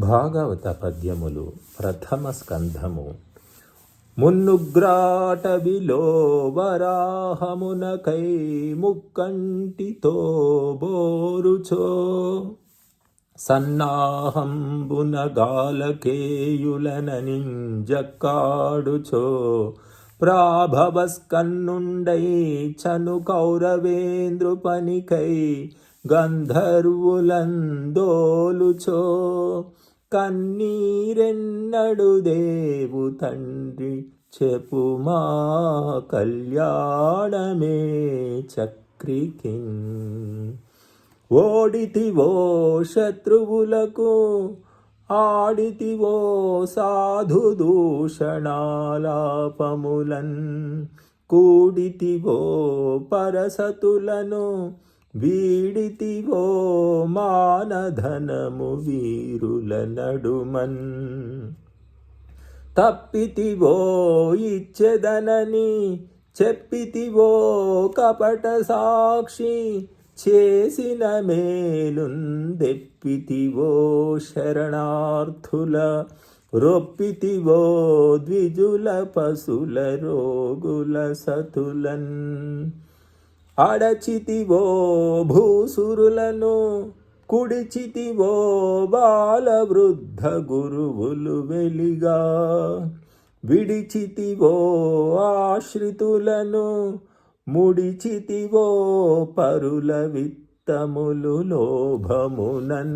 భాగవత పద్యములు ప్రథమ స్కంధము. మున్నుగ్రాటవిలో వరాహమునకై ముక్కంటితో బోరుచో. సన్నాహంబున గాలకేయులననింజక్కాడుచో ప్రాభవస్కన్నుండై చను కౌరవేంద్రుపనికై గంధర్వులందోలుచో. కన్నీరెన్నడు దేవు తండ్రి చెప్పుమా కళ్యాణమే చక్రికి. ఓడితివో శత్రువులకు ఆడితివో సాధు దూషణాలాపములన్. కూడితివో పరసతులను వీడితివో మానధనము వీరుల నడుమన్. తప్పితివో ఇచ్చెదనని చెప్పితివో కపట సాక్షి చేసిన మేలుందెప్పితివో శరణార్థుల. రొప్పితివో ద్విజుల పశుల రోగుల సతులన్. అడచితివో భూసురులను కుడిచితివో బాల వృద్ధ గురువులు వెలిగా. విడిచితివో ఆశ్రితులను ముడిచితివో పరుల విత్తములు లోభమునన్.